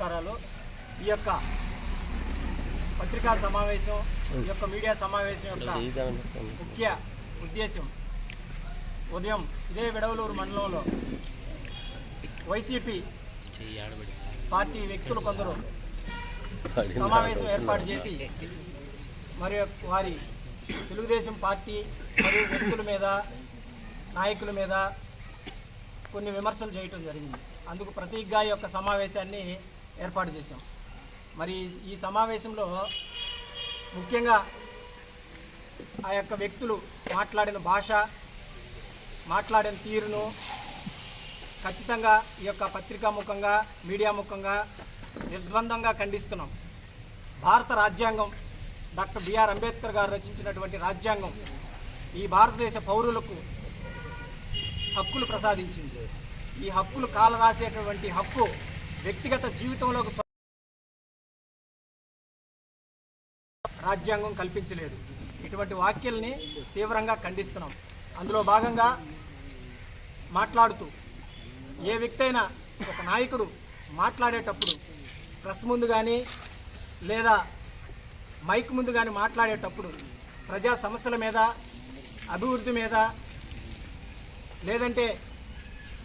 నమస్కారాలు. ఈ యొక్క పత్రికా సమావేశం ఈ యొక్క మీడియా సమావేశం యొక్క ముఖ్య ఉద్దేశం ఉదయం ఇదే విడవలూరు మండలంలో వైసీపీ పార్టీ వ్యక్తులు కొందరు సమావేశం ఏర్పాటు చేసి మరి వారి తెలుగుదేశం పార్టీ మరియు వ్యక్తుల మీద నాయకుల మీద కొన్ని విమర్శలు చేయటం జరిగింది. అందుకు ప్రతీగ్గా ఈ యొక్క సమావేశాన్ని ఏర్పాటు చేశాం. మరి ఈ సమావేశంలో ముఖ్యంగా ఆ యొక్క వ్యక్తులు మాట్లాడిన భాష మాట్లాడిన తీరును ఖచ్చితంగా ఈ యొక్క పత్రికా ముఖంగా మీడియా ముఖంగా నిర్ద్వందంగా ఖండిస్తున్నాం. భారత రాజ్యాంగం డాక్టర్ బిఆర్ అంబేద్కర్ గారు రచించినటువంటి రాజ్యాంగం ఈ భారతదేశ పౌరులకు హక్కులు ప్రసాదించింది. ఈ హక్కులు కాలరాసేటువంటి హక్కు వ్యక్తిగత జీవితంలోకి రాజ్యాంగం కల్పించలేదు. ఇటువంటి వ్యాఖ్యల్ని తీవ్రంగా ఖండిస్తున్నాం. అందులో భాగంగా మాట్లాడుతూ ఏ వ్యక్తి అయినా ఒక నాయకుడు మాట్లాడేటప్పుడు ప్రెస్ ముందు కానీ లేదా మైక్ ముందు కానీ మాట్లాడేటప్పుడు ప్రజా సమస్యల మీద అభివృద్ధి మీద లేదంటే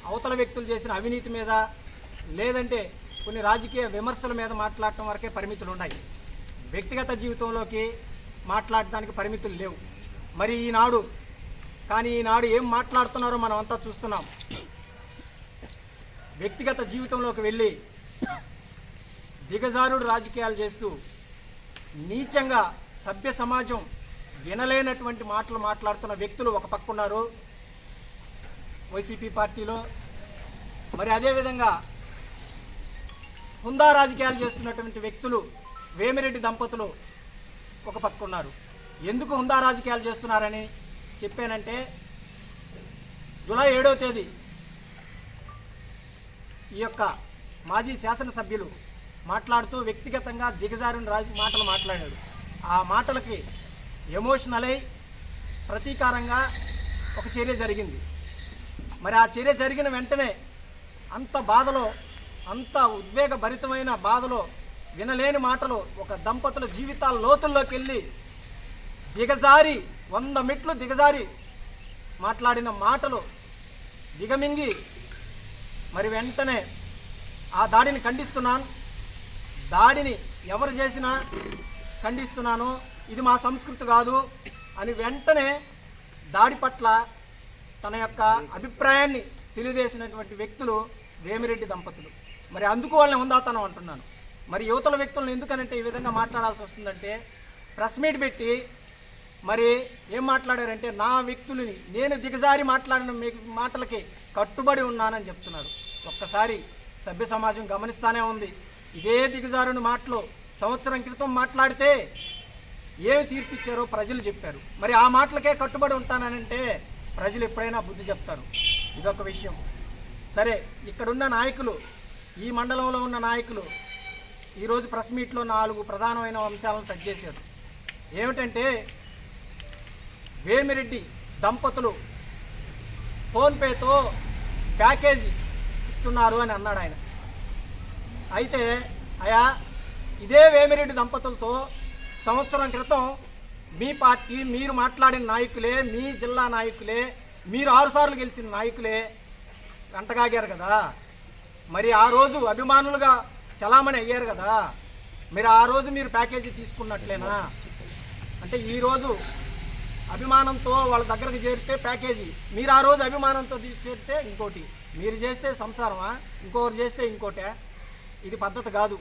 అవతల వ్యక్తులు చేసిన అవినీతి మీద లేదంటే కొన్ని రాజకీయ విమర్శల మీద మాట్లాడటం వరకే పరిమితులు ఉన్నాయి వ్యక్తిగత జీవితంలోకి మాట్లాడటానికి పరిమితులు లేవు. మరి ఈనాడు కానీ ఈనాడు ఏం మాట్లాడుతున్నారో మనం అంతా చూస్తున్నాం. వ్యక్తిగత జీవితంలోకి వెళ్ళి దిగజారుడు రాజకీయాలు చేస్తూ నీచంగా సభ్య సమాజం వినలేనటువంటి మాటలు మాట్లాడుతున్న వ్యక్తులు ఒక పక్క ఉన్నారు. వైసీపీ పార్టీలో. మరి అదేవిధంగా హుందా రాజకీయాలు చేస్తున్నటువంటి వ్యక్తులు వేమిరెడ్డి దంపతులు ఒక పక్కున్నారు ఎందుకు హుందా రాజకీయాలు చేస్తున్నారని చెప్పానంటే జూలై ఏడో తేదీ ఈ యొక్క మాజీ శాసనసభ్యులు మాట్లాడుతూ వ్యక్తిగతంగా దిగజారిన రాజ మాటలు మాట్లాడాడు. ఆ మాటలకి ఎమోషనల్ అయి ప్రతీకారంగా ఒక చర్య జరిగింది. మరి ఆ చర్య జరిగిన వెంటనే అంత బాధలో అంత ఉద్వేగభరితమైన బాధలో వినలేని మాటలు ఒక దంపతుల జీవితాల లోతుల్లోకి వెళ్ళి దిగజారి వంద మెట్లు దిగజారి మాట్లాడిన మాటలు దిగమింగి మరి వెంటనే ఆ దాడిని ఖండిస్తున్నాను. దాడిని ఎవరు చేసినా ఖండిస్తున్నాను. ఇది మా సంస్కృతి కాదు అని వెంటనే దాడి పట్ల తన యొక్క అభిప్రాయాన్ని తెలియజేసినటువంటి వ్యక్తులు వేమిరెడ్డి దంపతులు. మరి అందుకు వాళ్ళని ఉందాతనం అంటున్నాను. మరి యువతల వ్యక్తులను ఎందుకనంటే ఈ విధంగా మాట్లాడాల్సి వస్తుందంటే ప్రెస్ మీట్ పెట్టి మరి ఏం మాట్లాడారంటే నా వ్యక్తులని నేను దిగజారి మాట్లాడిన మీ మాటలకి కట్టుబడి ఉన్నానని చెప్తున్నారు. ఒక్కసారి సభ్య సమాజం గమనిస్తానే ఉంది. ఇదే దిగజారుని మాటలు సంవత్సరం క్రితం మాట్లాడితే ఏమి తీర్పిచ్చారో ప్రజలు చెప్పారు. మరి ఆ మాటలకే కట్టుబడి ఉంటానంటే ప్రజలు ఎప్పుడైనా బుద్ధి చెప్తారు. ఇదొక విషయం. సరే ఇక్కడున్న నాయకులు ఈ మండలంలో ఉన్న నాయకులు ఈరోజు ప్రెస్ మీట్లో నాలుగు ప్రధానమైన అంశాలను టచ్ చేశారు. ఏమిటంటే వేమిరెడ్డి దంపతులు ఫోన్పేతో ప్యాకేజీ ఇస్తున్నారు అని అన్నాడు ఆయన. అయితే అయా ఇదే వేమిరెడ్డి దంపతులతో సంవత్సరం క్రితం మీ పార్టీ మీరు మాట్లాడిన నాయకులే మీ జిల్లా నాయకులే మీరు ఆరుసార్లు గెలిచిన నాయకులే వెంటగాగారు కదా. మరి ఆ రోజు అభిమానులుగా చలామణి అయ్యారు కదా. మీరు ఆ రోజు మీరు ప్యాకేజీ తీసుకున్నట్లేనా? అంటే ఈరోజు అభిమానంతో వాళ్ళ దగ్గరకు చేరితే ప్యాకేజీ. మీరు ఆ రోజు అభిమానంతో తీ- చేరితే ఇంకోటి. మీరు చేస్తే సంసారమా? ఇంకొకరు చేస్తే ఇంకోటే. ఇది పద్ధతి కాదు.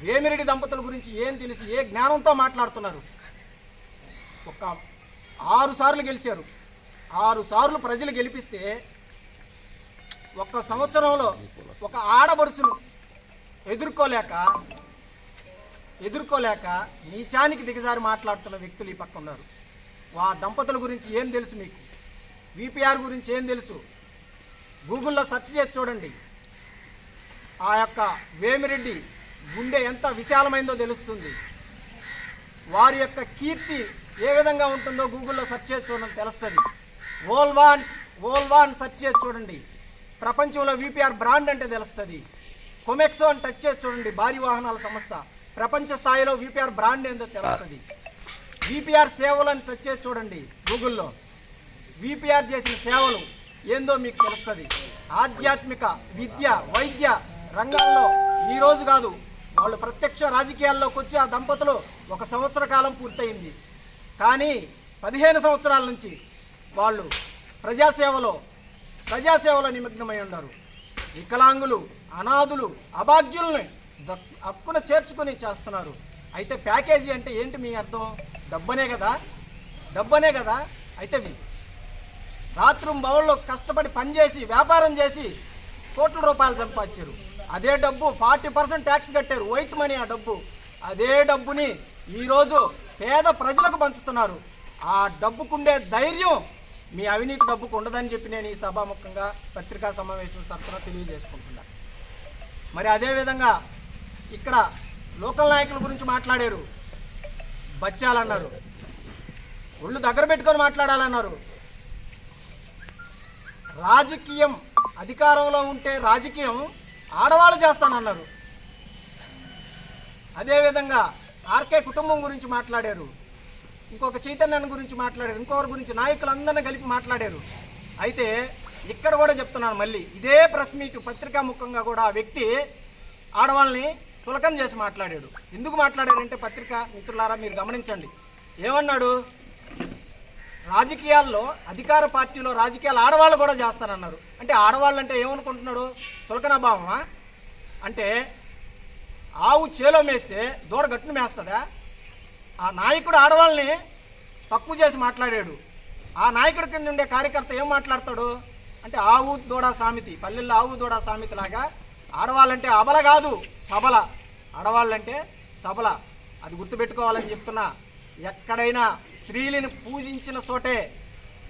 వేమిరెడ్డి దంపతుల గురించి ఏం తెలిసి ఏ జ్ఞానంతో మాట్లాడుతున్నారు? ఒక ఆరు సార్లు గెలిచారు. ఆరు సార్లు ప్రజలు గెలిపిస్తే ఒక్క సంవత్సరంలో ఒక ఆడబడుసును ఎదుర్కోలేక ఎదుర్కోలేక నీచానికి దిగజారి మాట్లాడుతున్న వ్యక్తులు ఈ పక్క ఉన్నారు. ఆ దంపతుల గురించి ఏం తెలుసు మీకు? విపిఆర్ గురించి ఏం తెలుసు? గూగుల్లో సెర్చ్ చేసి చూడండి. ఆ యొక్క వేమిరెడ్డి గుండె ఎంత విశాలమైందో తెలుస్తుంది. వారి యొక్క కీర్తి ఏ విధంగా ఉంటుందో గూగుల్లో సెర్చ్ చేసి చూడండి తెలుస్తుంది. ఓల్వాన్ ఓల్వాన్ సెర్చ్ చేసి చూడండి. ప్రపంచంలో విపిఆర్ బ్రాండ్ అంటే తెలుస్తుంది. కొమెక్సో అని టచ్ చేసి చూడండి భారీ వాహనాల సంస్థ. ప్రపంచ స్థాయిలో విపిఆర్ బ్రాండ్ ఏందో తెలుస్తుంది. విపిఆర్ సేవలు అని టచ్ చేసి చూడండి గూగుల్లో. విపిఆర్ చేసిన సేవలు ఏందో మీకు తెలుస్తుంది. ఆధ్యాత్మిక విద్య వైద్య రంగాల్లో ఈరోజు కాదు వాళ్ళు ప్రత్యక్ష రాజకీయాల్లోకి వచ్చి ఆ దంపతులు ఒక సంవత్సర కాలం పూర్తయింది. కానీ పదిహేను సంవత్సరాల నుంచి వాళ్ళు ప్రజాసేవలో ప్రజాసేవలో నిమగ్నమై ఉన్నారు వికలాంగులు అనాథులు అభాగ్యుల్ని హక్కున చేర్చుకొని చేస్తున్నారు. అయితే ప్యాకేజీ అంటే ఏంటి మీ అర్థం? డబ్బనే కదా? డబ్బనే కదా? అయితే వి- రాత్రి బవల్లో కష్టపడి పనిచేసి వ్యాపారం చేసి కోట్ల రూపాయలు సంపాదించారు. అదే డబ్బు ఫార్టీ పర్సెంట్ ట్యాక్స్ కట్టారు. వైట్ మనీ ఆ డబ్బు. అదే డబ్బుని ఈరోజు పేద ప్రజలకు పంచుతున్నారు. ఆ డబ్బుకుండే ధైర్యం మీ అవినీతి డబ్బుకు ఉండదని చెప్పి నేను ఈ సభాముఖంగా పత్రికా సమావేశం సరఫరా తెలియజేసుకుంటున్నా. మరి అదేవిధంగా ఇక్కడ లోకల్ నాయకుల గురించి మాట్లాడారు. బచ్చాలన్నారు ఒళ్ళు దగ్గర పెట్టుకొని మాట్లాడాలన్నారు. రాజకీయం అధికారంలో ఉంటే రాజకీయం ఆడవాళ్ళు చేస్తానన్నారు. అదేవిధంగా ఆర్కే కుటుంబం గురించి మాట్లాడారు. ఇంకొక చైతన్యాన్ని గురించి మాట్లాడారు ఇంకొకరి గురించి నాయకులందరినీ కలిపి మాట్లాడారు. అయితే ఇక్కడ కూడా చెప్తున్నాను మళ్ళీ ఇదే ప్రెస్ మీట్ పత్రికా ముఖంగా కూడా ఆ వ్యక్తి ఆడవాళ్ళని చులకం చేసి మాట్లాడాడు. ఎందుకు మాట్లాడారంటే పత్రిక మిత్రులారా మీరు గమనించండి. ఏమన్నాడు? రాజకీయాల్లో అధికార పార్టీలో రాజకీయాలు ఆడవాళ్ళు కూడా చేస్తానన్నారు. అంటే ఆడవాళ్ళు అంటే ఏమనుకుంటున్నాడు? చులకన భావమా? అంటే ఆవు చేలో మేస్తే దూడ గట్టును మేస్తుందా? ఆ నాయకుడు ఆడవాళ్ళని తక్కువ చేసి మాట్లాడాడు. ఆ నాయకుడి కింద ఉండే కార్యకర్త ఏం మాట్లాడతాడు? అంటే ఆవు దూడ సామెతి పల్లెల్లో ఆవు దూడ సామెతి లాగా ఆడవాళ్ళంటే అబల కాదు సబల. ఆడవాళ్ళంటే సబల. అది గుర్తుపెట్టుకోవాలని చెప్తున్నా. ఎక్కడైనా స్త్రీలను పూజించిన చోటే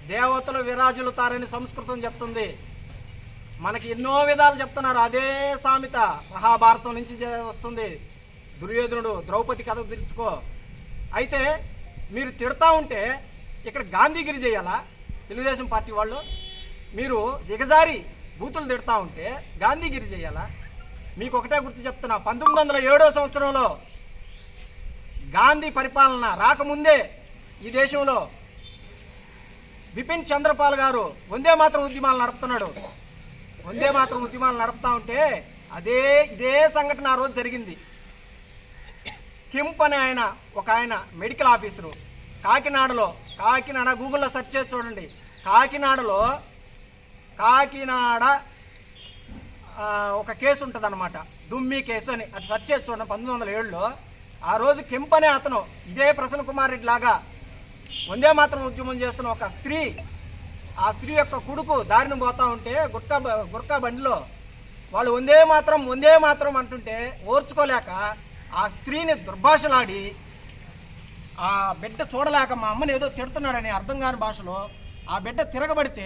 దేవతలు విరాజులుతారని సంస్కృతం చెప్తుంది. మనకి ఎన్నో విధాలు చెప్తున్నారు. అదే సామెత మహాభారతం నుంచి వస్తుంది. దుర్యోధనుడు ద్రౌపది కథ తెచ్చుకో అయితే మీరు తిడతా ఉంటే ఇక్కడ గాంధీగిరి చేయాలా? తెలుగుదేశం పార్టీ వాళ్ళు? మీరు దిగజారి బూతులు తిడతా ఉంటే గాంధీగిరి చేయాలా? మీకు ఒకటే గుర్తు చెప్తున్నా పంతొమ్మిది వందల ఏడో సంవత్సరంలో గాంధీ పరిపాలన రాకముందే ఈ దేశంలో బిపిన్ చంద్రపాల్ గారు వందే మాత్రం ఉద్యమాలు నడుపుతున్నాడు. వందే మాత్రం ఉద్యమాలు నడుపుతా ఉంటే అదే ఇదే సంఘటన ఆ రోజు జరిగింది. కింప్ అనే ఆయన ఒక ఆయన మెడికల్ ఆఫీసరు. కాకినాడలో కాకినాడ గూగుల్లో సెర్చ్ చేసి చూడండి. కాకినాడలో కాకినాడ ఒక కేసు ఉంటుంది అనమాట దుమ్మి కేసు అని. అది సెర్చ్ చేసి చూడండి పంతొమ్మిది వందల ఏడులో. ఆ రోజు కింప్ అనే అతను ఇదే ప్రసన్న కుమార్ రెడ్డి లాగా వందే మాత్రం ఉద్యమం చేస్తున్న ఒక స్త్రీ ఆ స్త్రీ యొక్క కొడుకు దారిని పోతా ఉంటే గుర్కా గుర్కా బండిలో వాళ్ళు వందే మాత్రం వందే మాత్రం అంటుంటే ఓర్చుకోలేక ఆ స్త్రీని దుర్భాషలాడి ఆ బిడ్డ చూడలేక మా అమ్మని ఏదో తిడుతున్నాడని అర్థం కాని భాషలో ఆ బిడ్డ తిరగబడితే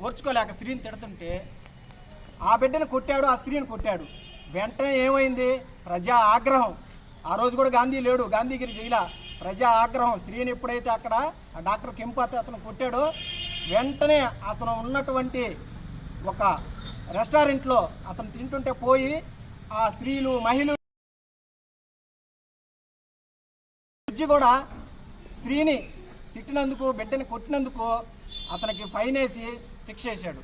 ఓర్చుకోలేక స్త్రీని తిడుతుంటే ఆ బిడ్డను కొట్టాడు ఆ స్త్రీని కొట్టాడు. వెంటనే ఏమైంది? ప్రజా ఆగ్రహం. ఆ రోజు కూడా గాంధీ లేడు గాంధీగిరి జైలా. ప్రజా ఆగ్రహం. స్త్రీని ఎప్పుడైతే అక్కడ ఆ డాక్టర్ కెంపు అతను కొట్టాడో వెంటనే అతను ఉన్నటువంటి ఒక రెస్టారెంట్లో అతను తింటుంటే పోయి ఆ స్త్రీలు మహిళలు జడ్జి కూడా స్త్రీని తిట్టినందుకు బిడ్డని కొట్టినందుకు అతనికి ఫైన్ వేసి శిక్ష వేశాడు.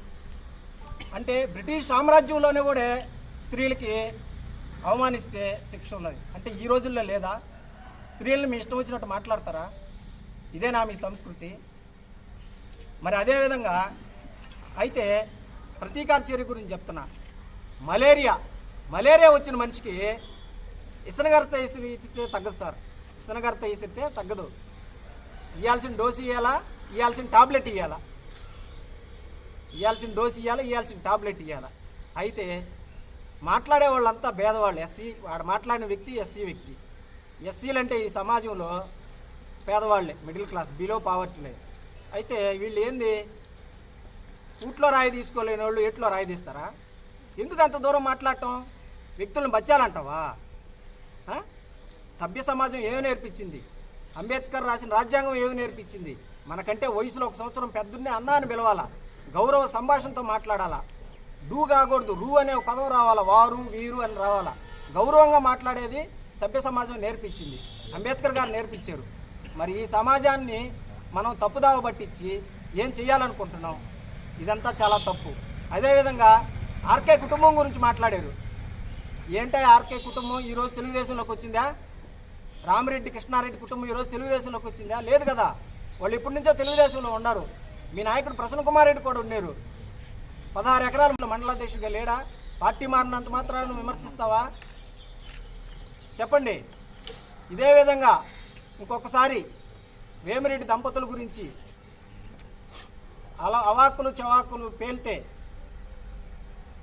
అంటే బ్రిటిష్ సామ్రాజ్యంలోనే కూడా స్త్రీలకి అవమానిస్తే శిక్ష ఉన్నది. అంటే ఈ రోజుల్లో లేదా? స్త్రీలను మీ ఇష్టం వచ్చినట్టు మాట్లాడతారా? ఇదేనా మీ సంస్కృతి. మరి అదేవిధంగా అయితే ప్రతీకార చర్య గురించి చెప్తున్నా. మలేరియా. మలేరియా వచ్చిన మనిషికి ఇసనగర్త ఇస్తే తగ్గదు సార్. ఇసనగర్త వేసితే తగ్గదు. ఇవ్వాల్సిన డోసు ఇవ్వాలా ఇవ్వాల్సిన టాబ్లెట్ ఇవ్వాలా ఇవ్వాల్సిన డోసు ఇవ్వాలి ఇవ్వాల్సిన టాబ్లెట్ ఇవ్వాలా అయితే మాట్లాడే వాళ్ళంతా భేదవాళ్ళు ఎస్సీ వాడు మాట్లాడిన వ్యక్తి ఎస్సీ వ్యక్తి. ఎస్సీలు అంటే ఈ సమాజంలో పేదవాళ్ళే మిడిల్ క్లాస్ బిలో పావర్టీ అయితే వీళ్ళు ఏంది? ఊట్లో రాయి తీసుకోలేని వాళ్ళు ఎట్లో రాయి తీస్తారా? ఎందుకు అంత దూరం మాట్లాడటం? వ్యక్తులను బచ్చాలంటావా? ఆ? సభ్య సమాజం ఏమి నేర్పించింది? అంబేద్కర్ రాసిన రాజ్యాంగం ఏమి నేర్పించింది? మనకంటే వయసులో ఒక సంవత్సరం పెద్దనే అన్నా అని పిలవాలా? గౌరవ సంభాషణతో మాట్లాడాలా? డూ కాకూడదు రూ అనే పదం రావాలా? వారు వీరు అని రావాలా? గౌరవంగా మాట్లాడేది సభ్య సమాజం నేర్పించింది. అంబేద్కర్ గారు నేర్పించారు. మరి ఈ సమాజాన్ని మనం తప్పుదావ పట్టించి ఏం చేయాలనుకుంటున్నాం ఇదంతా చాలా తప్పు. అదేవిధంగా ఆర్కే కుటుంబం గురించి మాట్లాడారు. ఏంటో ఆర్కే కుటుంబం? ఈరోజు తెలుగుదేశంలోకి వచ్చిందా? రామిరెడ్డి కృష్ణారెడ్డి కుటుంబం ఈరోజు తెలుగుదేశంలోకి వచ్చిందా? లేదు కదా. వాళ్ళు ఇప్పటి నుంచో తెలుగుదేశంలో ఉన్నారు. మీ నాయకుడు ప్రసన్న కుమార్ రెడ్డి కూడా ఉన్నారు. పదహారు ఎకరాల మండలాధ్యక్షుడిగా లేడా? పార్టీ మారినంత మాత్రాన్ని విమర్శిస్తావా? చెప్పండి. ఇదే విధంగా ఇంకొకసారి వేమిరెడ్డి దంపతుల గురించి అలా అవాక్కులు చవాకులు పేల్తే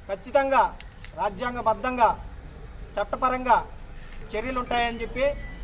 ఖచ్చితంగా రాజ్యాంగబద్ధంగా చట్టపరంగా చర్యలు ఉంటాయని చెప్పి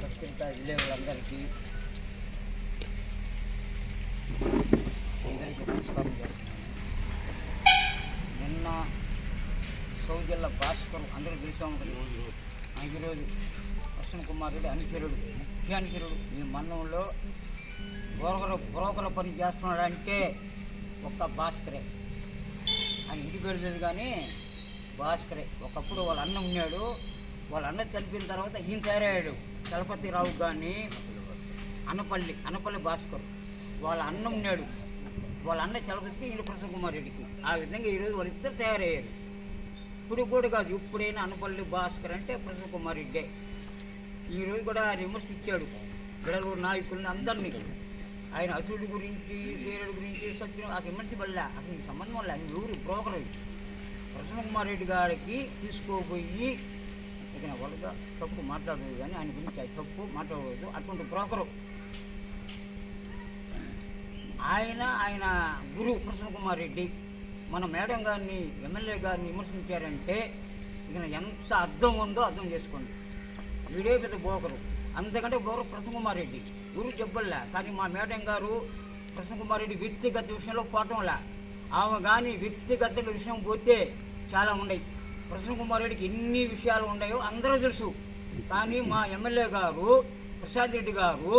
పత్రికా విలేకరులందరికీ అందరికీ నమస్కారం చేస్తున్నాను నిన్న సౌజల్ల భాస్కర్ అందరూ తెలిసే ఉంటుంది ఈరోజు అశ్విన్ కుమార్ రెడ్డి అనుచరుడు ముఖ్య అనుచరుడు ఈ మన్నంలో బ్రోకర్ బ్రోకర్ పని చేస్తున్నాడంటే ఒక్క భాస్కరే. ఆయన ఇంటి పేరు లేదు కానీ భాస్కరే ఒకప్పుడు వాళ్ళ అన్న ఉన్నాడు. వాళ్ళ అన్న చనిపోయిన తర్వాత ఈయన తయారయ్యాడు. చలపతి రావు కానీ అన్నపల్లి అన్నపల్లి భాస్కర్. వాళ్ళ అన్న ఉన్నాడు. వాళ్ళ అన్న చలపతి ఈయన ప్రసన్న కుమార్ రెడ్డికి. ఆ విధంగా ఈరోజు వాళ్ళిద్దరు తయారయ్యారు. ఇప్పుడు కూడా కాదు ఇప్పుడైనా అన్నపల్లి భాస్కర్ అంటే ప్రసన్న కుమార్ రెడ్డే ఈరోజు కూడా విమర్శ ఇచ్చాడు. బిడలూరు నాయకుల్ని అందరినీ. ఆయన అసూడు గురించి సీరుడు గురించి సత్యం ఆ ఎమ్మెల్సీ వల్ల అసలు సంబంధం వల్ల ఆయన ఎవరు? బ్రోకర్ ప్రసన్న కుమార్ రెడ్డి గారికి తీసుకోపోయి ఇక వాళ్ళగా తప్పు మాట్లాడలేదు కానీ ఆయన గురించి తప్పు మాట్లాడలేదు. అటువంటి బ్రోకరు. ఆయన ఆయన గురువు ప్రసన్న కుమార్ రెడ్డి మన మేడం గారిని ఎమ్మెల్యే గారిని విమర్శించారంటే ఇక ఎంత అర్థం ఉందో అర్థం చేసుకోండి. వీడే పెద్ద బ్రోకరు. అంతకంటే గౌరవ ప్రసన్న కుమార్ రెడ్డి? గురు చెప్పలే. కానీ మా మేడం గారు ప్రసన్న కుమార్ రెడ్డి వ్యక్తిగత విషయంలో పోవటంలా. ఆమె కానీ వ్యక్తిగత విషయం పోతే చాలా ఉన్నాయి. ప్రసన్న కుమార్ రెడ్డికి ఎన్ని విషయాలు ఉన్నాయో అందరూ తెలుసు. కానీ మా ఎమ్మెల్యే గారు ప్రసాద్ రెడ్డి గారు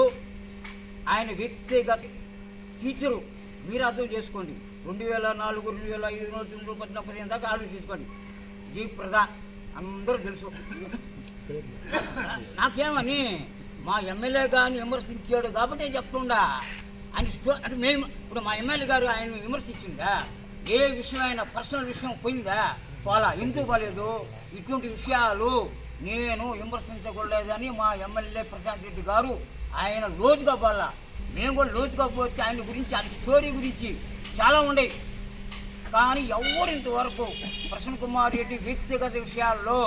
ఆయన వ్యక్తిగత టీచరు మీరు అర్థం చేసుకోండి. రెండు వేల నాలుగు రెండు వేల ఐదు వందల తొమ్మిది పద్నాలుగు పదిహేను దాకా ఆలోచించుకోండి. ఈ ప్రధా అందరూ తెలుసు. నాకేమని? మా ఎమ్మెల్యే గారిని విమర్శించాడు కాబట్టి చెప్తుండా. అని అంటే మేము ఇప్పుడు మా ఎమ్మెల్యే గారు ఆయన విమర్శించిందా? ఏ విషయం ఆయన పర్సనల్ విషయం పోయిందా? పోలా ఎందుకు పోలేదు? ఇటువంటి విషయాలు నేను విమర్శించకూడలేదని మా ఎమ్మెల్యే ప్రశాంత్ రెడ్డి గారు ఆయన లోతుగా పోలా. మేము కూడా లోతుగా పోతే ఆయన గురించి ఆయన స్టోరీ గురించి చాలా ఉండేవి కానీ ఎవరు ఇంతవరకు ప్రసన్న కుమార్ రెడ్డి వ్యక్తిగత విషయాల్లో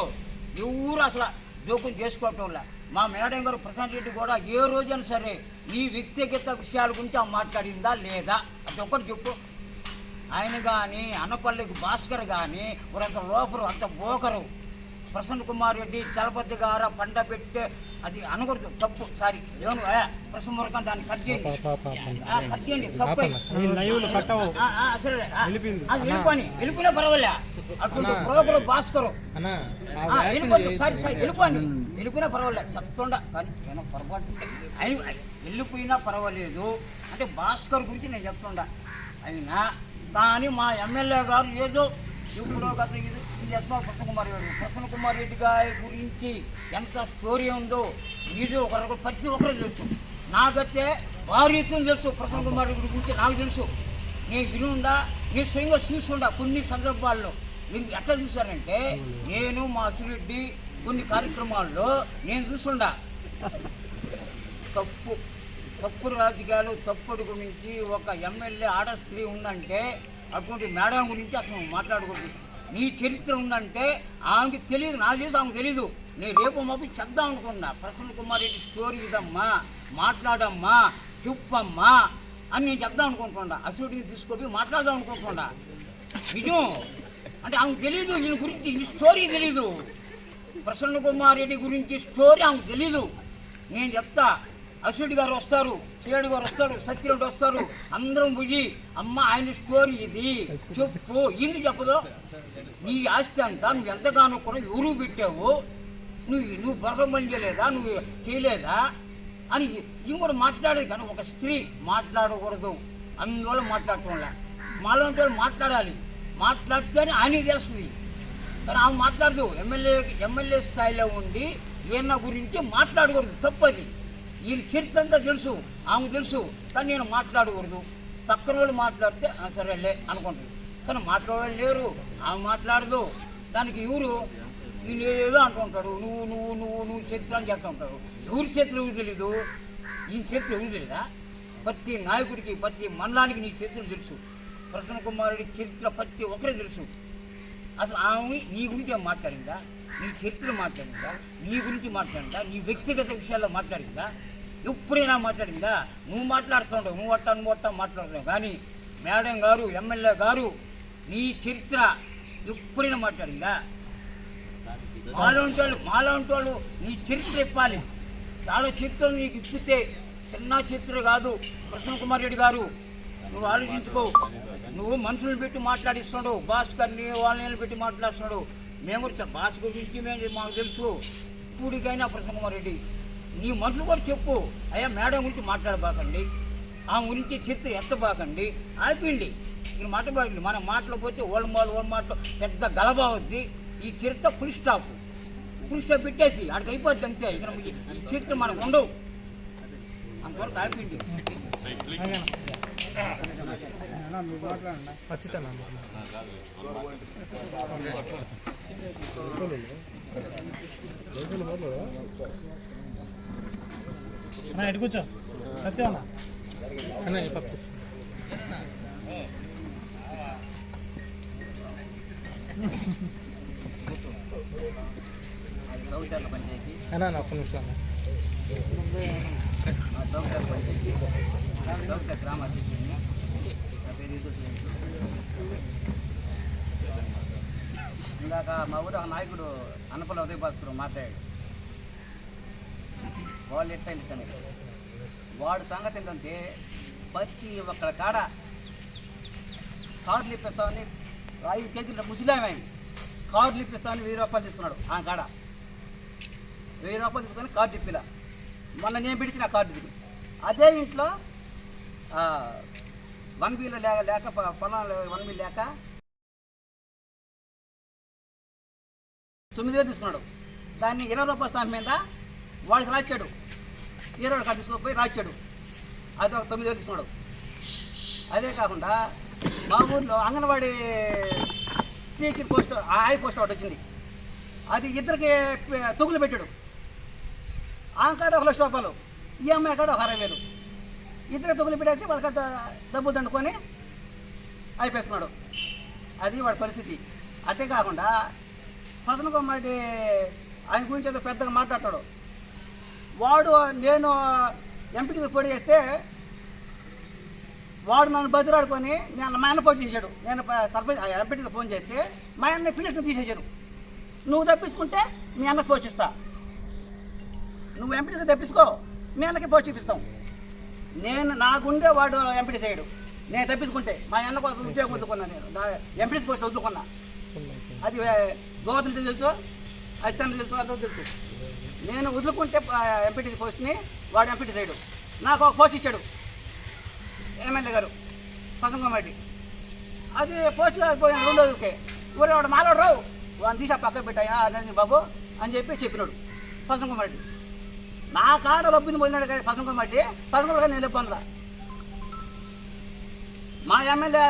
ఎవరు అసలు జోక్యం చేసుకోవటంలా మా మేడం గారు ప్రశాంత్ రెడ్డి కూడా ఏ రోజైనా సరే ఈ వ్యక్తిగత విషయాల గురించి ఆమె మాట్లాడిందా లేదా? అది ఒక్కటి చెప్పు. ఆయన కానీ అన్నపల్లికి భాస్కర్ కానీ అంత లోపరు అంత బోకరు. ప్రసన్న కుమార్ రెడ్డి చలపతి గార పంట పెట్టే అది అనకూడదు తప్పు సారీ. ఏమను ఏ, ప్రసన్న మురకం దాన్ని కట్ చేయండి. ఆ, కట్ చేయండి తప్పు. అది వెళ్ళిపోని. వెళ్ళిపోయినా పర్వాలే. అటువంటి బ్రోకరు భాస్కరు. ఆ, వెళ్ళిపోద్దు సారీ సారీ వెళ్ళిపోండి. వెళ్ళిపోయినా పర్వాలేదు చెప్తుండ. కానీ నేను పొరపాటు ఆయన వెళ్ళిపోయినా పర్వాలేదు. అంటే భాస్కర్ గురించి నేను చెప్తుండా. అయినా కానీ మా ఎమ్మెల్యే గారు ఏదో ఇప్పుడు గత ఇది ఇది ప్రసన్న కుమార్ రెడ్డి ప్రసన్న కుమార్ రెడ్డి గారి గురించి ఎంత స్టోరీ ఉందో మీరు ఒకరు ప్రతి ఒక్కరు తెలుసు. నాకైతే భారీతం తెలుసు ప్రసన్న కుమార్ రెడ్డి గురించి నాకు తెలుసు. నేను వినుండా నేను స్వయంగా చూసుండా కొన్ని సందర్భాల్లో. నేను ఎట్లా చూశానంటే నేను మా అసిరెడ్డి కొన్ని కార్యక్రమాల్లో నేను చూసుండా తప్పు తప్పుడు రాజకీయాలు తప్పుడు గురించి ఒక ఎమ్మెల్యే ఆడ స్త్రీ ఉందంటే అటువంటి మేడం గురించి అసలు మాట్లాడకూడదు నీ చరిత్ర ఉందంటే ఆమెకి తెలియదు నా చేసి ఆమెకు తెలియదు నేను రేపు మాపు చేద్దాం అనుకున్నా. ప్రసన్న కుమార్ రెడ్డి స్టోరీ ఇదమ్మా మాట్లాడమ్మా చెప్పమ్మా అని నేను చెప్దాం అనుకుంటున్నా. అసలుడిని తీసుకొని మాట్లాడదాం అనుకుంటున్నా. నిజం? అంటే ఆమెకు తెలియదు ఈయన గురించి ఈ స్టోరీ తెలీదు. ప్రసన్న కుమార్ రెడ్డి గురించి స్టోరీ ఆమెకు తెలీదు. నేను చెప్తా. అశ్వడి గారు వస్తారు చేడు గారు వస్తారు సత్యరెడ్డి వస్తారు అందరం పోయి అమ్మ ఆయన స్టోరీ ఇది చెప్పు. ఇది చెప్పదు? నీ ఆస్తి అంతా నువ్వు ఎంతగానో కూడా ఎవరు పెట్టావు నువ్వు నువ్వు బర్రం చేయలేదా? నువ్వు చేయలేదా? అని ఇంకోటి కూడా మాట్లాడేది కానీ ఒక స్త్రీ మాట్లాడకూడదు. అందువల్ల మాట్లాడటంలే మాలాంటి వాళ్ళు మాట్లాడాలి. మాట్లాడితేనే ఆయనకి తెలుస్తుంది. కానీ ఆమె మాట్లాడదు. ఎమ్మెల్యే ఎమ్మెల్యే స్థాయిలో ఉండి ఈయన గురించి మాట్లాడకూడదు. తప్పది. వీళ్ళ చరిత్ర అంతా తెలుసు ఆమె తెలుసు కానీ నేను మాట్లాడకూడదు. పక్కన వాళ్ళు మాట్లాడితే సరేలే అనుకుంటుంది. కానీ మాట్లాడే లేరు ఆమె మాట్లాడదు. దానికి ఎవరు? ఈయన ఏదో అంటుంటాడు నువ్వు నువ్వు నువ్వు నువ్వు చరిత్ర అని చేస్తూ ఉంటాడు. ఎవరి చరిత్ర ఎవరు తెలీదు? ఈ చరిత్ర ఎవరు తెలీదా? ప్రతి నాయకుడికి ప్రతి మండలానికి నీ చరిత్రలు తెలుసు. ప్రసన్న కుమారుడి చరిత్ర ప్రతి ఒక్కరే తెలుసు. అసలు ఆమె నీ గురించి ఏం మాట్లాడిందా? నీ చరిత్ర మాట్లాడిందా? నీ గురించి మాట్లాడిందా? నీ వ్యక్తిగత విషయాల్లో మాట్లాడిందా? ఎప్పుడైనా మాట్లాడిందా? నువ్వు మాట్లాడుతుంటావు నువ్వు అట్టా నువ్వు అట్టా మాట్లాడుతున్నావు. కానీ మేడం గారు ఎమ్మెల్యే గారు నీ చరిత్ర ఎప్పుడైనా మాట్లాడిందా? మాలాంటి వాళ్ళు మాలాంటి వాళ్ళు నీ చరిత్ర ఇప్పాలి చాలా చరిత్రలు నీకు ఇప్పితే చిన్న చరిత్ర కాదు. ప్రసన్న కుమార్ రెడ్డి గారు నువ్వు ఆలోచించుకో. నువ్వు మనుషులను పెట్టి మాట్లాడిస్తున్నాడు భాస్కర్ని వాళ్ళని పెట్టి మాట్లాడుతున్నాడు. మేము కూడా భాస్కర్ గురించి మేము మాకు తెలుసు. ఇప్పుడికైనా ప్రసన్న కుమార్ రెడ్డి. నీ మనుషులు కూడా చెప్పు. అయ్యా మేడం గురించి మాట్లాడబాకండి. ఆమె గురించి చరిత్ర ఎత్తబాకండి. ఆపిండి. మీరు మాట్లాడండి మనం మాట్లాడకపోతే ఓళ్ళ మాలు ఓళ్ళ మాటలు పెద్ద గలబా అవుద్ది. ఈ చరిత్ర ఫుల్ స్టాప్ ఫుల్ స్టాప్ పెట్టేసి అక్కడికి అయిపోద్ది అంతే. ఇక్కడ ఈ ఈ చరిత్ర మనకు ఉండవు. అంతవరకు ఆపిండి ఎటు కూర్చో. సత్యం అన్న. అన్న ఈ పక్క అన్న అన్న ఒక్క నిమిషం అన్న. గ్రామ ఈదురు ఇందాక మా ఊరు ఒక నాయకుడు అన్నపల్లి ఉదయ భాస్కర్ మాట్లాడాడు. వాళ్ళు ఎట్లా వెళ్తాను వాడు సంగతి ఏంటంటే ప్రతి ఒక్క కాడ కార్లు ఇప్పిస్తామని ఐదు కేజీల ముసలామే కార్లు ఇప్పిస్తామని వెయ్యి రూపాయలు తీసుకున్నాడు ఆ కాడ. వెయ్యి రూపాయలు తీసుకొని కార్డు ఇప్పిలా. మొన్న నేను పిలిచిన కార్డు ఇది. అదే ఇంట్లో వన్ బిల్ లేక లేక పొలం వన్ బీ లేక తొమ్మిది వేలు తీసుకున్నాడు. దాన్ని ఇరవై రూపాయల స్టాంప్ మీద వాడికి రాచాడు ఇరవై కార్డు తీసుకుపోయి రాచాడు అది ఒక తొమ్మిది వేలు తీసుకున్నాడు. అదే కాకుండా మా ఊర్లో అంగన్వాడీ టీచర్ పోస్ట్ ఆయ పోస్ట్ ఒకటి వచ్చింది. అది ఇద్దరికి తొగులు పెట్టాడు. ఆ కాడ ఒక లక్ష రూపాయలు. ఈ అమ్మాయి కాడ ఒక అరవై వేలు. ఇద్దరు దుబ్బులు పెట్టేసి వాళ్ళకి డబ్బు దండుకొని అయిపోతున్నాడు అది వాడి పరిస్థితి. అదే కాకుండా ప్రసన్న కుమార్డి ఆయన గురించి ఏదో పెద్దగా మాట్లాడతాడు. వాడు నేను ఎంపీకి పోటీ చేస్తే వాడు నన్ను బదిలాడుకొని నేను మా అన్న ఫోన్ చేశాడు. నేను సర్పంచ్ ఎంపీటీకి ఫోన్ చేస్తే మా అన్న పిల్లలు తీసేశారు. నువ్వు తప్పించుకుంటే మీ అన్నకు పోషిస్తా నువ్వు ఎంపీటీకి తప్పించుకో. మీ అన్నకి పోషిపిస్తావు నేను నాకుండే వాడు ఎంపీటీ చేయడు నేను తప్పించుకుంటే మా అన్న కోసం ఉద్యోగం వదులుకున్నా నేను. నా పోస్ట్ వదులుకున్నా. అది గోవర్ధన్ తెలుసు? అధిష్టానం తెలుసు? అందరూ తెలుసు. నేను వదులుకుంటే ఎంపీటీ పోస్ట్ని వాడు ఎంపీటీ చేయడు నాకు ఒక పోస్ట్ ఇచ్చాడు. ఎమ్మెల్యే గారు పసంగమాటి అది పోస్ట్ పోయిన రెండు రోజులకే ఊరే వాడు మాలాడు రావు వాడిని తీసా పక్క పెట్టాయా బాబు అని చెప్పి చెప్పినాడు. పసంగమాటి నా కాడ లబ్బింది పోయినాడు కానీ పసంగమాటి కానీ నేను పొందలా మా ఎమ్మెల్యే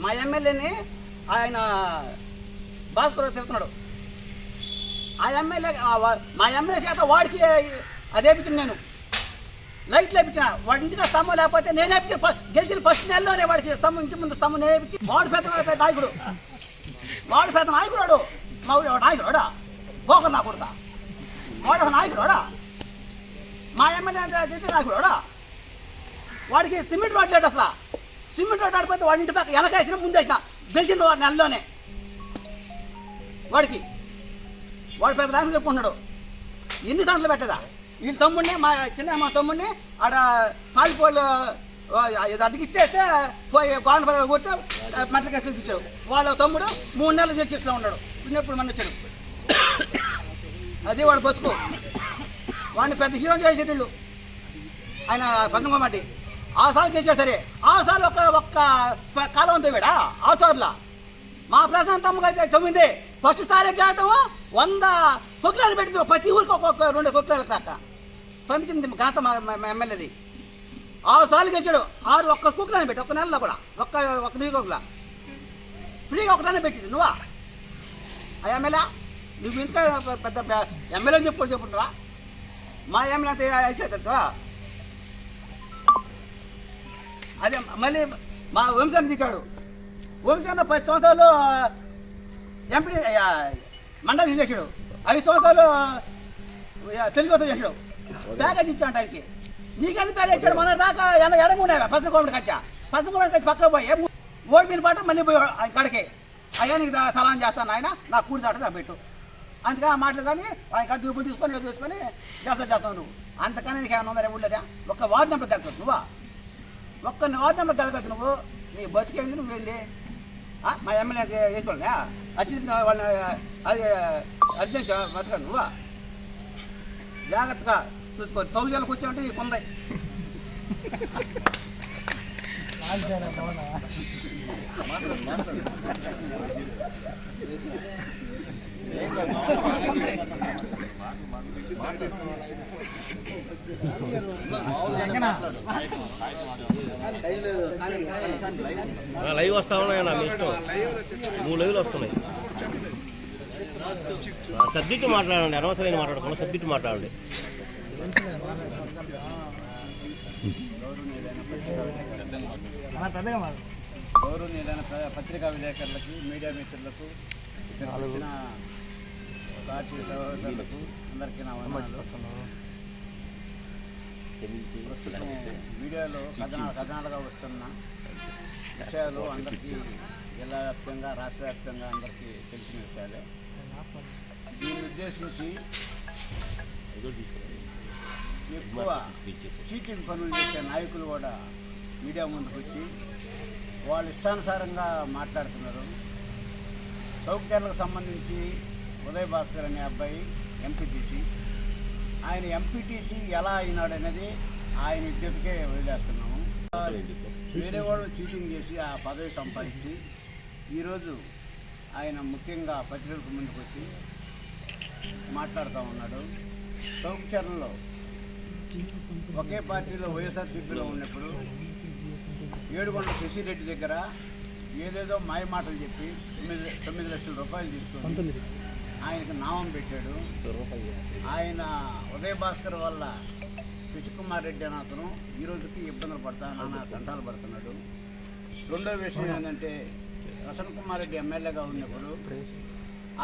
మా ఎమ్మెల్యేని ఆయన భాస్కర్ తిరుగుతున్నాడు ఆ ఎమ్మెల్యే మా ఎమ్మెల్యే చేత వాడికి అదేపించిన నేను. లైట్లు వేపించిన. వాడి ఇంటికి స్తంభం లేకపోతే నేనే గెలిచిన ఫస్ట్ నెలలోనే వాడికి స్తంభం ఇంటి ముందు స్తంభం నేనే వేపించి వాడు పెద్ద నాయకుడు. వాడు పెద్ద నాయకుడు మా ఊరి నాయకుడు వాడా? బోకర్ నా కొడతా. వాడు ఒక నాయకుడు మా ఎమ్మెల్యే తిట్టి నాకు వాడికి సిమెంట్ రోడ్ లేదు అసలు. సిమెంట్ రోడ్ ఆడిపోతే వాడి ఇంటి పక్క వెనకేసిన ముందేసిన. గెలిచిన వాడు నెలలోనే. వాడికి వాడు పెద్ద రాసిన చెప్పుకున్నాడు ఎన్ని సంవత్సరాలు పెట్టదా వీళ్ళ తమ్ముడిని మా చిన్న మా తమ్ముడిని ఆడ కాలిపోళ్ళు అడిగిచ్చేస్తే పోయి గవర్నమెంట్ కొట్టి మెట్ల కేసులు ఇచ్చాడు. వాళ్ళ తమ్ముడు మూడు నెలలు చేసేస్లో ఉన్నాడు. చిన్నప్పుడు మన వచ్చాడు అది వాడు బతుకు. వాడిని పెద్ద హీరో చేసేది వీళ్ళు. ఆయన పద్మకోమటి ఆరు సార్లు గెలిచాడు సరే. ఆరు సార్లు ఒక్క ఒక్క కాలం ఉంది వీడా ఆరు సార్ల? మా ప్రశాంతమ్మ అయితే తొమ్మిది ఫస్ట్ సారి గెలటం వంద కుక్కలు పెట్టింది. ప్రతి ఊరికి ఒక్కొక్క రెండు కుక్కలు కాక పంపించింది ఘనత మా ఎమ్మెల్యేది. ఆరు సార్లు గెలిచాడు. ఆరు ఒక్క కుక్కలని పెట్టి ఒక్క నెలలో కూడా. ఒక్క ఒక్క నియోజకవర్గంలో. ఫ్రీగా ఒకటానే పెట్టింది. నువ్వా? ఆ ఎమ్మెల్యే? నువ్వు ఇంత పెద్ద ఎమ్మెల్యే అని చెప్పు చెప్పుంటావా మా ఎమ్మెల్యే అంత అయితే తెలుసా అదే మళ్ళీ మా వంశాన్ని దిగాడు వంశాన్ని పది సంవత్సరాలు ఎంపీ మండలి తీసేసాడు ఐదు సంవత్సరాలు తెలుగు వద్ద చేసాడు ప్యాకేజ్ ఇచ్చాడు ఆయనకి నీకెందుకు ప్యాకేజ్ ఇచ్చాడు మన దాకా ఎన ఎడమున్నాయి పసన కోమడి కచ్చా పసన కోమడి కచ్చి పోయి ఓడి మీద పాట మళ్ళీ పోయి కడకే అయ్యా నీకు సలాం చేస్తాను ఆయన నా కూడి దాట పెట్టు అందుకని ఆ మాటలు కానీ ఆయన కాడ డబ్బులు తీసుకొని తీసుకొని చేస్తా చేస్తావు నువ్వు. అంతకని నీకు ఏమైనా ఉందా ఊళ్ళోదా ఒక్క వార్డు నెంబర్ కలుగుతుంది నువ్వా? ఒక్క వార్డు నెంబర్ కలగదు నువ్వు. నీ బతికేంది నువ్వేంది? మా ఎమ్మెల్యే వేసుకోండి వచ్చి వాళ్ళని అది అర్జెంట్ బతకండి నువ్వా? జాగ్రత్తగా చూసుకో. సౌజన్యాలకు వచ్చామంటే నీకు ఉంది. ఆ, లైవ్ వస్తా ఉన్నాయన్నా నా మీ ఇష్టం. మూడు లైవ్లు వస్తున్నాయి. సబ్జెక్ట్ మాట్లాడండి అనవసరమైన మాట్లాడకుండా సబ్జెక్ట్ మాట్లాడండి. గౌరవనీయులైన పత్రికా విలేకరులకు మీడియా మిత్రులకు ఇక్కడికి సాక్షి సహోదరులకు అందరికీ నా ప్రస్తుతం మీడియాలో కథనా కథనాలుగా వస్తున్న విషయాలు అందరికీ జిల్లా వ్యాప్తంగా రాష్ట్ర వ్యాప్తంగా అందరికీ తెలిసిన విషయాలే. దీన్ని ఉద్దేశించి ఎక్కువ చీటింగ్ పనులు చేసే నాయకులు కూడా మీడియా ముందుకు వచ్చి వాళ్ళు ఇష్టానుసారంగా మాట్లాడుతున్నారు. సౌకర్యాలకు సంబంధించి ఉదయ్ భాస్కర్ అనే అబ్బాయి ఎంపీటీసీ ఆయన ఎంపీటీసీ ఎలా అయినాడు అనేది ఆయన ఇద్దరికే వదిలేస్తున్నాము. వేరే వాళ్ళు చీటింగ్ చేసి ఆ పదవి సంపాదించి ఈరోజు ఆయన ముఖ్యంగా పత్రికలకు ముందుకు వచ్చి మాట్లాడుతూ ఉన్నాడు. చౌకచర్లలో ఒకే పార్టీలో వైఎస్ఆర్సీపీలో ఉన్నప్పుడు ఏడుకొండ శశిరెడ్డి దగ్గర ఏదేదో మాయమాటలు చెప్పి తొమ్మిది తొమ్మిది లక్షల రూపాయలు తీసుకొని ఆయనకు నామం పెట్టాడు. ఆయన ఉదయ భాస్కర్ వల్ల శశికుమార్ రెడ్డి అనే అతను ఈ రోజుకి ఇబ్బందులు పడతా నాన్న తంటాలు పడుతున్నాడు. రెండో విషయం ఏంటంటే రసన్ కుమార్ రెడ్డి ఎమ్మెల్యేగా ఉన్నప్పుడు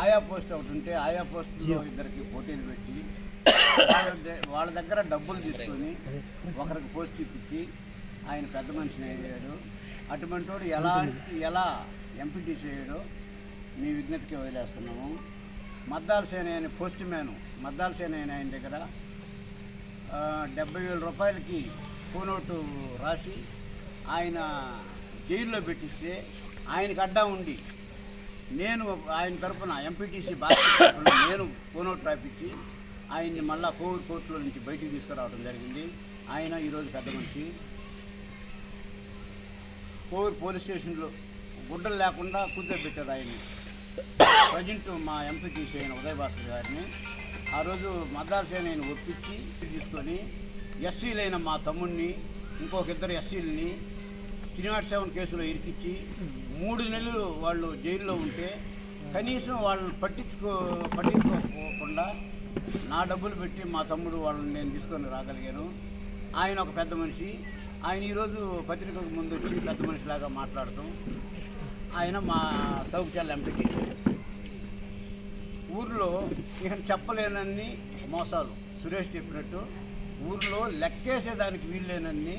ఆయా పోస్ట్ ఒకటి ఉంటే ఆయా పోస్టులో ఇద్దరికి పోటీలు పెట్టి వాళ్ళ దగ్గర డబ్బులు తీసుకొని ఒకరికి పోస్ట్ ఇప్పించి ఆయన పెద్ద మనిషిని అయ్యాడు. అటువంటి వాడు ఎలా ఎలా ఎంపీటీ చేయడో మీ విజ్ఞతకి వదిలేస్తున్నాము. మద్దాల సేన అనే పోస్ట్ మ్యాను మద్దాల సేన అనే ఆయన దగ్గర డెబ్బై వేల రూపాయలకి ఫోనోటు రాసి ఆయన జైల్లో పెట్టిస్తే ఆయనకు అడ్డా ఉండి నేను ఆయన తరపున ఎంపీటీసీ బాధ్యత నేను ఫోనోట్ రాపించి ఆయన్ని మళ్ళా కోవిడ్ కోర్టులో నుంచి బయటికి తీసుకురావడం జరిగింది. ఆయన ఈరోజు పెద్ద మనిషి. కోవిడ్ పోలీస్ స్టేషన్లో గుడ్డలు లేకుండా కూర్చోబెట్టారు ఆయన్ని. ప్రజెంట్ మా ఎంపీటీసీ అయిన ఉదయభాస్కర్ గారిని ఆ రోజు మద్దాల సేనని ఒప్పించి తీసుకొని ఎస్సీలైన మా తమ్ముడిని ఇంకొక ఇద్దరు ఎస్సీలని త్రీ సెవెన్ కేసులో ఇరికిచ్చి మూడు నెలలు వాళ్ళు జైల్లో ఉంటే కనీసం వాళ్ళని పట్టించుకో పట్టించుకోకుండా నా డబ్బులు పెట్టి మా తమ్ముడు వాళ్ళని నేను తీసుకొని రాగలిగాను. ఆయన ఒక పెద్ద మనిషి. ఆయన ఈరోజు పత్రికకు ముందు వచ్చి పెద్ద మనిషిలాగా మాట్లాడటం ఆయన మా సౌకర్యాల ఎంపీటీసీ ఊర్లో నేను చెప్పలేనన్ని మోసాలు. సురేష్ చెప్పినట్టు ఊర్లో లెక్కేసేదానికి వీల్లేనన్ని